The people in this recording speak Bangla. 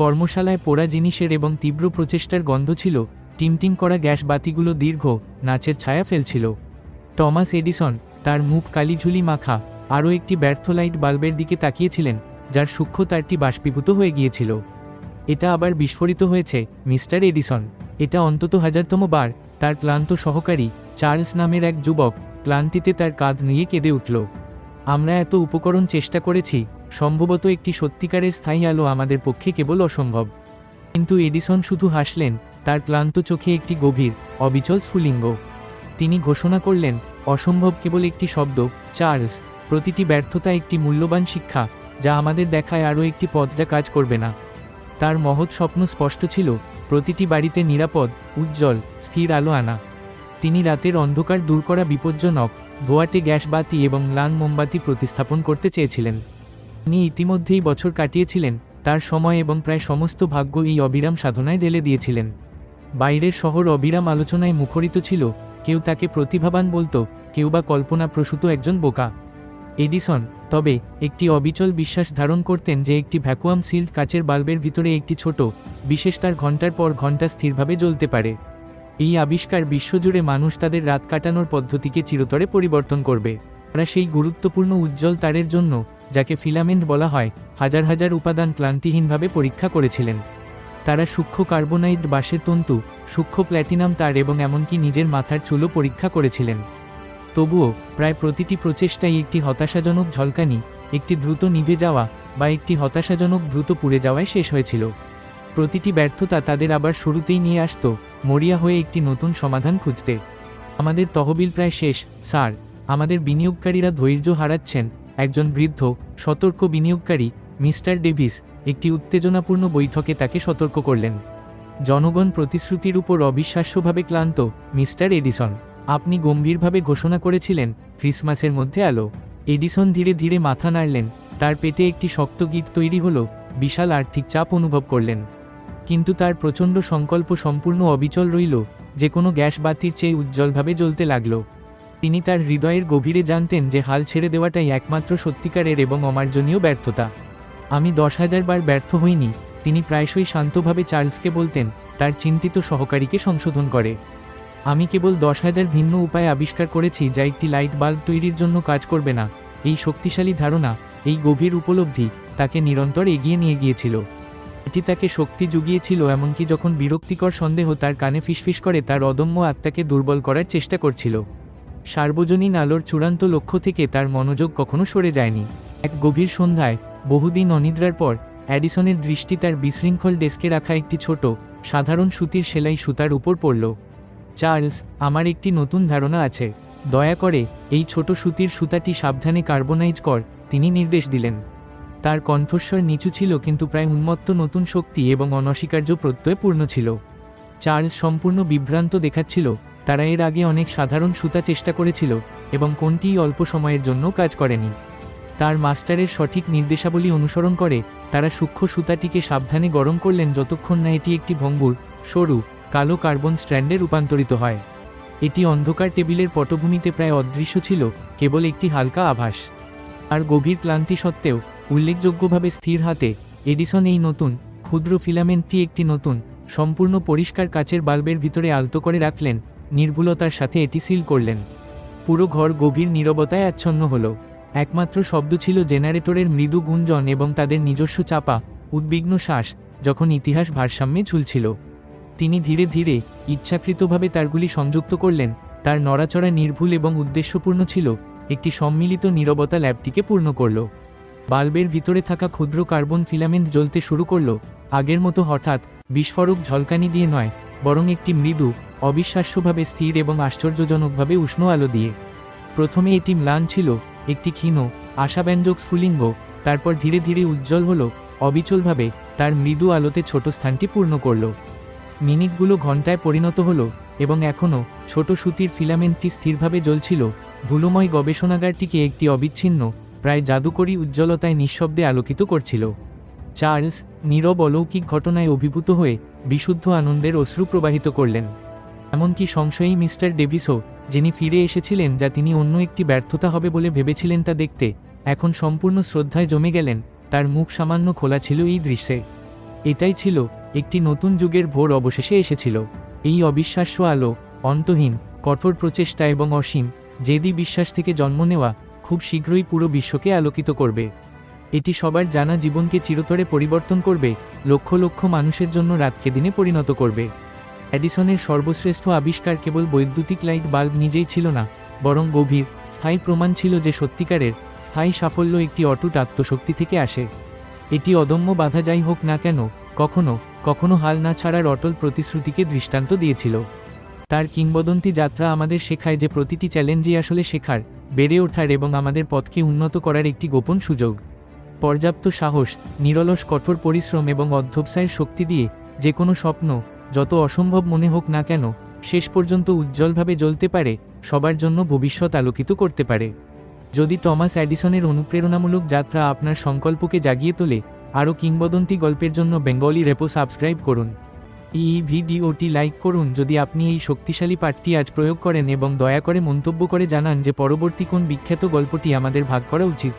কর্মশালায় পোড়া জিনিসের এবং তীব্র প্রচেষ্টার গন্ধ ছিল, টিমটিম করা গ্যাস বাতিগুলো দীর্ঘ, নাচের ছায়া ফেলছিল। টমাস এডিসন, তার মুখ কালিঝুলি মাখা, আরও একটি ব্যর্থ লাইট বাল্বের দিকে তাকিয়েছিলেন, যার সূক্ষ্ম তারটি বাষ্পীভূত হয়ে গিয়েছিল। এটা আবার বিস্ফোরিত হয়েছে, মিস্টার এডিসন। এটা অন্তত হাজারতম বার, তার ক্লান্ত সহকারী, চার্লস নামের এক যুবক, ক্লান্তিতে তার কাঁধ নিয়ে কেঁদে উঠল। আমরা এত উপকরণ চেষ্টা করেছি সম্ভবত একটি সত্যিকারের স্থায়ী আলো আমাদের পক্ষে কেবল অসম্ভব। কিন্তু এডিসন শুধু হাসলেন, তার ক্লান্ত চোখে একটি গভীর, অবিচল স্ফুলিঙ্গ। তিনি ঘোষণা করলেন, অসম্ভব কেবল একটি শব্দ, চার্লস। প্রতিটি ব্যর্থতা একটি মূল্যবান শিক্ষা, যা আমাদের দেখায় আরও একটি পথ যা কাজ করবে না। তার মহৎ স্বপ্ন স্পষ্ট ছিল, প্রতিটি বাড়িতে নিরাপদ, উজ্জ্বল, স্থির আলো আনা। তিনি রাতের অন্ধকার দূর করা বিপজ্জনক ধোয়াটে গ্যাস বাতি এবং লান মোমবাতি প্রতিস্থাপন করতে চেয়েছিলেন। তিনি ইতিমধ্যেই বছর কাটিয়েছিলেন, তার সময় এবং প্রায় সমস্ত ভাগ্য এই অবিরাম সাধনায় ঢেলে দিয়েছিলেন। বাইরের শহর অবিরাম আলোচনায় মুখরিত ছিল, কেউ তাকে প্রতিভাবান বলতো, কেউ বা কল্পনাপ্রসূত একজন বোকা। এডিসন, তবে, একটি অবিচল বিশ্বাস ধারণ করতেন যে একটি ভ্যাকুয়াম সিল্ড কাচের বাল্বের ভিতরে একটি ছোট, বিশেষ তার ঘণ্টার পর ঘণ্টা স্থিরভাবে জ্বলতে পারে। এই আবিষ্কার বিশ্বজুড়ে মানুষ তাদের রাত কাটানোর পদ্ধতিকে চিরতরে পরিবর্তন করবে। তারা সেই গুরুত্বপূর্ণ উজ্জ্বল তারের জন্য যাকে ফিলামেন্ট বলা হয়, হাজার হাজার উপাদান ক্লান্তিহীনভাবে পরীক্ষা করেছিলেন। তারা সূক্ষ্ম কার্বোনাইড বাঁশের তন্তু, সূক্ষ্ম প্ল্যাটিনাম তার এবং এমনকি নিজের মাথার চুলও পরীক্ষা করেছিলেন। তবুও, প্রায় প্রতিটি প্রচেষ্টাই একটি হতাশাজনক ঝলকানি, একটি দ্রুত নিভে যাওয়া বা একটি হতাশাজনক দ্রুত পুড়ে যাওয়ায় শেষ হয়েছিল। প্রতিটি ব্যর্থতা তাদের আবার শুরুতেই নিয়ে আসত, মরিয়া হয়ে একটি নতুন সমাধান খুঁজতে। আমাদের তহবিল প্রায় শেষ, স্যার। আমাদের বিনিয়োগকারীরা ধৈর্য হারাচ্ছেন একজন বৃদ্ধ, সতর্ক বিনিয়োগকারী, মিস্টার ডেভিস একটি উত্তেজনাপূর্ণ বৈঠকে তাকে সতর্ক করলেন। জনগণ প্রতিশ্রুতির উপর অবিশ্বাস্যভাবে ক্লান্ত, মিস্টার এডিসন, আপনি গম্ভীরভাবে ঘোষণা করেছিলেন ক্রিসমাসের মধ্যে আলো। এডিসন ধীরে ধীরে মাথা নাড়লেন, তার পেটে একটি শক্ত গীত তৈরি হলো, বিশাল আর্থিক চাপ অনুভব করলেন। কিন্তু তার প্রচণ্ড সংকল্প সম্পূর্ণ অবিচল রইল, যে কোনো গ্যাস বাতির চেয়ে উজ্জ্বলভাবে জ্বলতে লাগল। তিনি তার হৃদয়ের গভীরে জানতেন যে হাল ছেড়ে দেওয়াটাই একমাত্র সত্যিকারের এবং অমার্জনীয় ব্যর্থতা। আমি দশ হাজার বার ব্যর্থ হইনি, তিনি প্রায়শই শান্তভাবে চার্লসকে বলতেন, তার চিন্তিত সহকারীকে সংশোধন করে। আমি কেবল দশ হাজার ভিন্ন উপায় আবিষ্কার করেছি যা একটি লাইট বাল্ব তৈরির জন্য কাজ করবে না। এই শক্তিশালী ধারণা, এই গভীর উপলব্ধি, তাকে নিরন্তর এগিয়ে নিয়ে গিয়েছিল। এটি তাকে শক্তি জুগিয়েছিল এমনকি যখন বিরক্তিকর সন্দেহ তার কানে ফিসফিস করে তার অদম্য আত্মাকে দুর্বল করার চেষ্টা করছিল। সার্বজনীন আলোর চূড়ান্ত লক্ষ্য থেকে তার মনোযোগ কখনো সরে যায়নি। এক গভীর সন্ধ্যায়, বহুদিন অনিদ্রার পর, অ্যাডিসনের দৃষ্টি তার বিশৃঙ্খল ডেস্কে রাখা একটি ছোট, সাধারণ সুতির সেলাই সুতার উপর পড়ল। চার্লস, আমার একটি নতুন ধারণা আছে। দয়া করে, এই ছোট সুতির সুতাটি সাবধানে কার্বনাইজ কর, তিনি নির্দেশ দিলেন। তার কণ্ঠস্বর নিচু ছিল কিন্তু প্রায় উন্মত্ত নতুন শক্তি এবং অনস্বীকার্য প্রত্যয় পূর্ণ ছিল। চার্লস সম্পূর্ণ বিভ্রান্ত দেখাচ্ছিল তারা এর আগে অনেক সাধারণ সুতা চেষ্টা করেছিল এবং কোনটিই অল্প সময়ের জন্য কাজ করেনি। তার মাস্টারের সঠিক নির্দেশাবলী অনুসরণ করে তারা সূক্ষ্ম সুতাটিকে সাবধানে গরম করলেন যতক্ষণ না এটি একটি ভঙ্গুর, সরু, কালো কার্বন স্ট্র্যান্ডে রূপান্তরিত হয়। এটি অন্ধকার টেবিলের পটভূমিতে প্রায় অদৃশ্য ছিল, কেবল একটি হালকা আভাস। আর গভীর ক্লান্তি সত্ত্বেও, উল্লেখযোগ্যভাবে স্থির হাতে, এডিসন এই নতুন, ক্ষুদ্র ফিলামেন্টটি একটি নতুন, সম্পূর্ণ পরিষ্কার কাচের বাল্বের ভিতরে আলতো করে রাখলেন নির্ভুলতার সাথে এটি সিল করলেন। পুরো ঘর গভীর নীরবতায় আচ্ছন্ন হল। একমাত্র শব্দ ছিল জেনারেটরের মৃদু গুঞ্জন এবং তাদের নিজস্ব চাপা, উদ্বিগ্ন শ্বাস যখন ইতিহাস ভারসাম্যে ঝুলছিল। তিনি ধীরে ধীরে ইচ্ছাকৃতভাবে তারগুলি সংযুক্ত করলেন। তার নড়াচড়া নির্ভুল এবং উদ্দেশ্যপূর্ণ ছিল। একটি সম্মিলিত নীরবতা ল্যাবটিকে পূর্ণ করল। বাল্বের ভিতরে থাকা ক্ষুদ্র কার্বন ফিলামেন্ট জ্বলতে শুরু করল। আগের মতো হঠাৎ বিস্ফোরক ঝলকানি দিয়ে নয় বরং একটি মৃদু, অবিশ্বাস্যভাবে স্থির এবং আশ্চর্যজনকভাবে উষ্ণ আলো দিয়ে। প্রথমে এটি ম্লান ছিল, একটি ক্ষীণ, আশাব্যঞ্জক স্ফুলিঙ্গ, তারপর ধীরে ধীরে উজ্জ্বল হলো, অবিচলভাবে তার মৃদু আলোতে ছোট স্থানটি পূর্ণ করল। মিনিটগুলো ঘন্টায় পরিণত হলো, এবং এখনও ছোট সুতির ফিলামেন্টটি স্থিরভাবে জ্বলছিল। ধুলোময় গবেষণাগারটিকে একটি অবিচ্ছিন্ন, প্রায় জাদুকরী উজ্জ্বলতায় নিঃশব্দে আলোকিত করছিল। চার্লস নীরব অলৌকিক ঘটনায় অভিভূত হয়ে বিশুদ্ধ আনন্দের অশ্রু প্রবাহিত করলেন। এমনকি সংশয়ী মিস্টার ডেভিসও, যিনি ফিরে এসেছিলেন যা তিনি অন্য একটি ব্যর্থতা হবে বলে ভেবেছিলেন তা দেখতে, এখন সম্পূর্ণ শ্রদ্ধায় জমে গেলেন, তার মুখ সামান্য খোলা ছিল এই দৃশ্যে। এটাই ছিল একটি নতুন যুগের ভোর অবশেষে এসেছিল। এই অবিশ্বাস্য আলো, অন্তহীন, কঠোর প্রচেষ্টা এবং অসীম, জেদি বিশ্বাস থেকে জন্ম নেওয়া, খুব শীঘ্রই পুরো বিশ্বকে আলোকিত করবে। এটি সবার জানা জীবনকে চিরতরে পরিবর্তন করবে, লক্ষ লক্ষ মানুষের জন্য রাতকে দিনে পরিণত করবে। অ্যাডিসনের সর্বশ্রেষ্ঠ আবিষ্কার কেবল বৈদ্যুতিক লাইট বাল্ব নিজেই ছিল না, বরং গভীর, স্থায়ী প্রমাণ ছিল যে সত্যিকারের, স্থায়ী সাফল্য একটি অটুট আত্মশক্তি থেকে আসে। এটি অদম্য বাধা যাই হোক না কেন, কখনো কখনো হাল না ছাড়ার অটল প্রতিশ্রুতিকে দৃষ্টান্ত দিয়েছিল। তার কিংবদন্তি যাত্রা আমাদের শেখায় যে প্রতিটি চ্যালেঞ্জই আসলে শেখার, বেড়ে ওঠার এবং আমাদের পথকে উন্নত করার একটি গোপন সুযোগ। পর্যাপ্ত সাহস, নিরলস কঠোর পরিশ্রম এবং অধ্যবসায়ের শক্তি দিয়ে যে কোনো স্বপ্ন, যত অসম্ভব মনে হোক না কেন, শেষ পর্যন্ত উজ্জ্বলভাবে জ্বলতে পারে, সবার জন্য ভবিষ্যৎ আলোকিত করতে পারে। যদি টমাস অ্যাডিসনের অনুপ্রেরণামূলক যাত্রা আপনার সংকল্পকে জাগিয়ে তোলে, আরও কিংবদন্তি গল্পের জন্য বেঙ্গলি রেপো সাবস্ক্রাইব করুন। এই ভিডিওটি লাইক করুন যদি আপনি এই শক্তিশালী পাঠটি আজ প্রয়োগ করেন এবং দয়া করে মন্তব্য করে জানান যে পরবর্তী কোন বিখ্যাত গল্পটি আমাদের ভাগ করা উচিত।